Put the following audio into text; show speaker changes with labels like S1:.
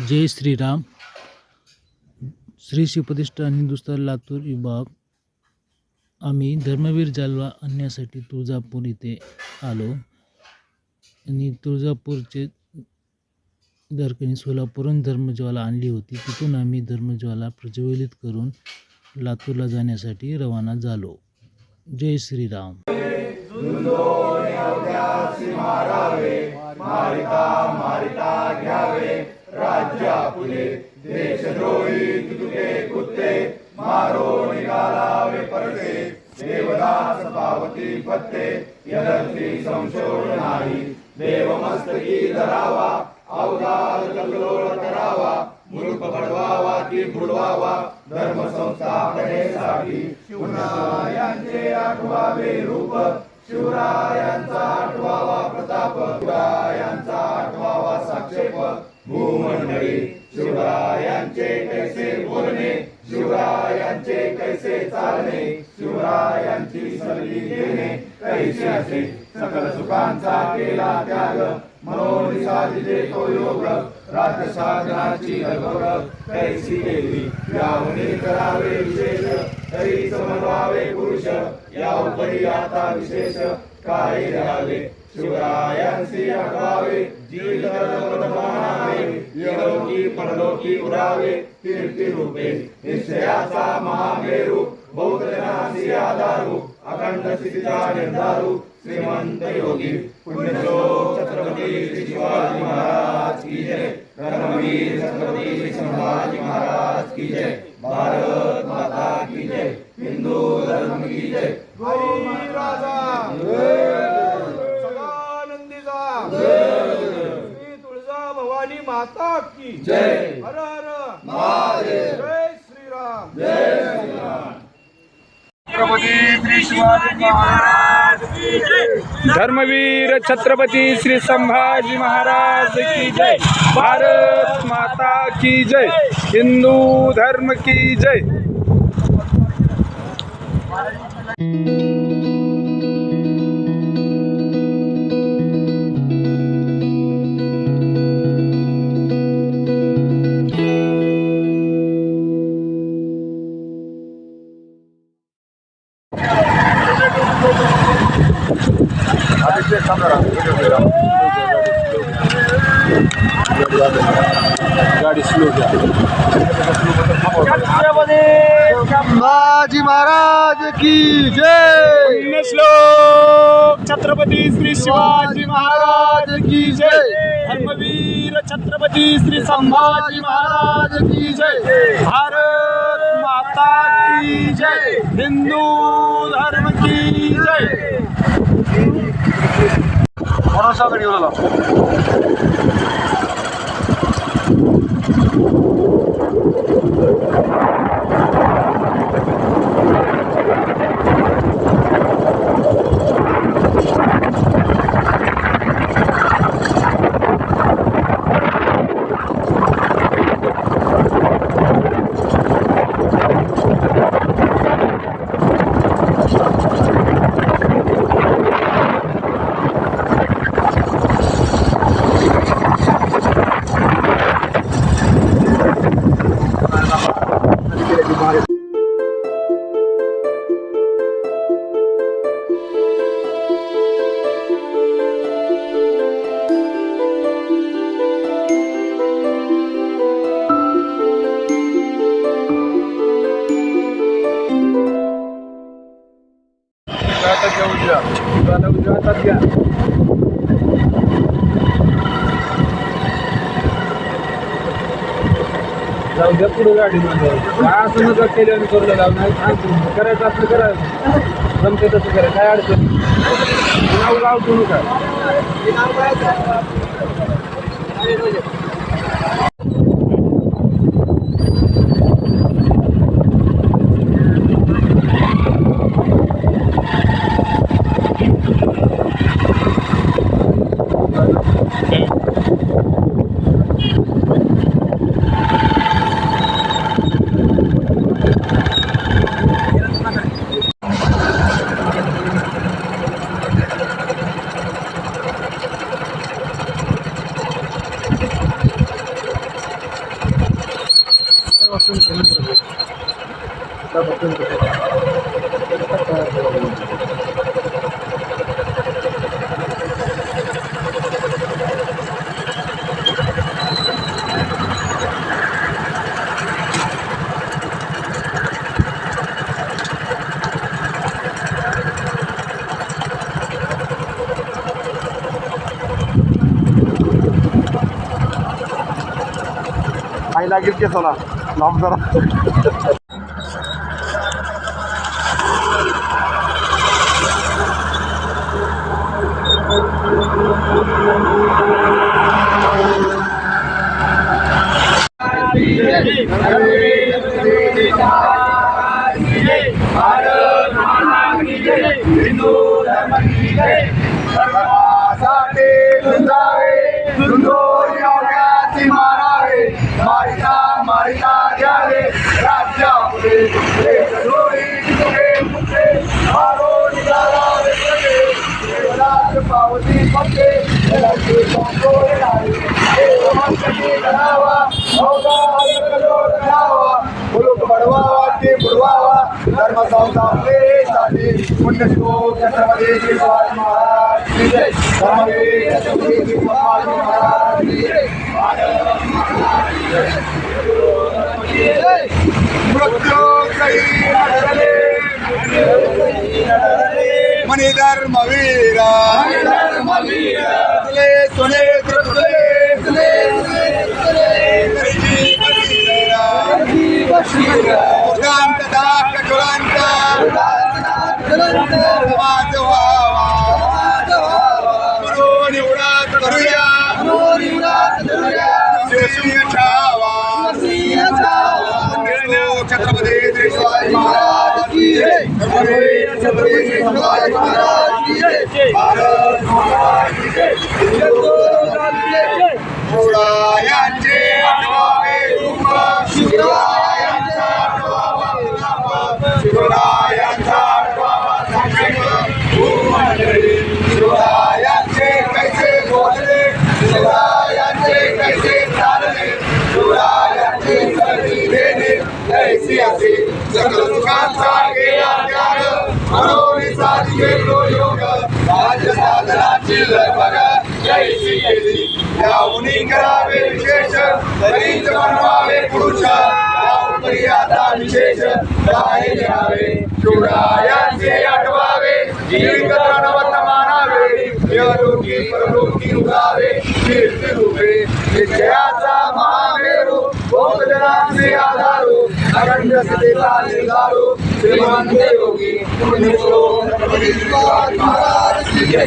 S1: जय श्रीराम। श्री शिवप्रतिष्ठान हिंदुस्थान लातूर विभाग। आम्ही धर्मवीर जालवा आणण्यासाठी तुळजापूर इथे आलो. आणि तुळजापूरचे दरकणी सोलापूरहून धर्मज्वाला आणली होती. तिथून आम्ही धर्मज्वाला प्रज्वलित करून लातूरला जाण्यासाठी रवाना झालो. जय श्रीराम.
S2: राज्या पुले देशद्रोही तुके कुत्ते मारो निघालावे परते देवदास पावती पत्ते यदर्थी संशोध नाही देवमस्तकी धरावा अवधार कल्लोळ करावा मूर्ख भडवावा की बुडवावा धर्म संस्थापनेसाठी शिवरायांचे आठवावे रूप शिवरायांचा आठवावा प्रताप शिवरायांचा भूमंडळी शिवरायांचे कैसे बोलणे शिवरायांचे कैसे चालणे शिवरायांची सल्ली घेणे कैसे असे सकल सुखांचा केला त्याग म्हणून साधिले तो योग रात्र साधनाची अघोर कैसी केली याहुनी करावे विशेष तरी समनवावे पुरुष या उपरी आता विशेष काय राहावे? शिवरायांशी आठवावे जीवित मानावे इहलोकी परलोकी उरावे कीर्ती रूपे निश्चयाचा महामेरू बौद्ध जनासी आधारू अखंड स्थितीचा निर्धारू श्रीमंत योगी। पुण्यश्लोक छत्रपती श्री शिवाजी महाराज की जय। धर्मवीर छत्रपती श्री संभाजी महाराज की जय। भारत माता की जय। हिंदू धर्म की जय राजा सदानंदीचा श्री तुळजा भवानी माता की जय. हर हर महादेव. जय श्रीराम छत्रपती श्री शिवाजी महाराज की
S3: जय धर्मवीर छत्रपती श्री संभाजी महाराज की जय. भारत माता की जय. हिंदू धर्म की जय. गाडी स्लो
S2: संभाजी महाराज की
S3: जय। श्लोक छत्रपती श्री शिवाजी महाराज की जय। धर्मवीर छत्रपती श्री संभाजी महाराज की जय। भारत माता की जय। हिंदू धर्म की जय जाऊ द्या पुढे गाडी मध्ये काय असं नका केलं आणि करू लागा नाही करायचं असलं करायचं जमते तसं करा. काय अडचण? नाव गाव नका. তার অত্যন্ত তার অত্যন্ত.
S2: धर्म की करावा मुलूक बडवावा ते बुडवावा धर्म संस्थापनेसाठी पुण्यश्लोक छत्रपती शिवाजी महाराज की जय. धर्मवीर छत्रपती शिवाजी महाराज की जय. मनी धर्मवीर तुले तुले तुले तुले. छत्रपती शिवाजी महाराज की जय छत्रपती शिवाजी महाराज की जय भारत माता की जय शिवरायांचे आठवावे रूप शिवरायांचा आठवावा प्रताप शिवरायांचा आठवावा संकल्प भूमंडळी शिवरायांचे कैसे बोलले शिवरायांचे कैसे चालले शिवरायांचे सगळी देणे कैसी असे सकल सुखांचा गेला त्याग म्हणून साधिके तो योग राज्य साधनाची लगबग कैसी केली याहुनी करावे विशेष तरीच बनवावे पुरुष याउपरी आता विशेष काय लिहावे शिवरायांचे आठवावे जीवित प्रणवत मानावे यलोकी परलोकी उगावे कीर्ती रूपे निश्चयाचा महामेरू भोगजनांचे आधारू अखंड स्थितीचा निर्धारू श्रीमंत योगी पुण्यश्लोक छत्रपती शिवाजी महाराज की जय